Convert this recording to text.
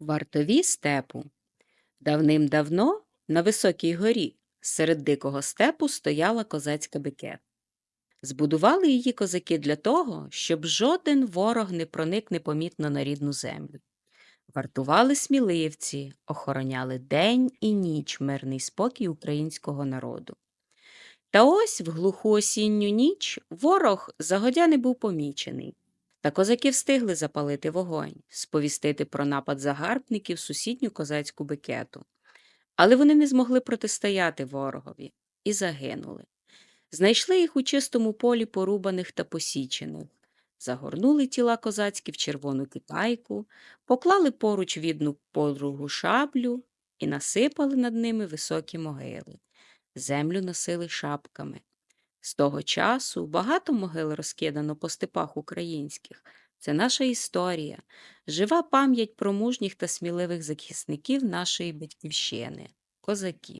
Вартові степу. Давним-давно на високій горі серед дикого степу стояла козацька бекет. Збудували її козаки для того, щоб жоден ворог не проник непомітно на рідну землю. Вартували сміливці, охороняли день і ніч мирний спокій українського народу. Та ось в глуху осінню ніч ворог загодя не був помічений. Та козаки встигли запалити вогонь, сповістити про напад загарбників сусідню козацьку бекету. Але вони не змогли протистояти ворогові і загинули. Знайшли їх у чистому полі порубаних та посічених, загорнули тіла козацькі в червону китайку, поклали поруч відну подругу шаблю і насипали над ними високі могили. Землю носили шапками. З того часу багато могил розкидано по степах українських. Це наша історія, жива пам'ять про мужніх та сміливих захисників нашої батьківщини, козаків.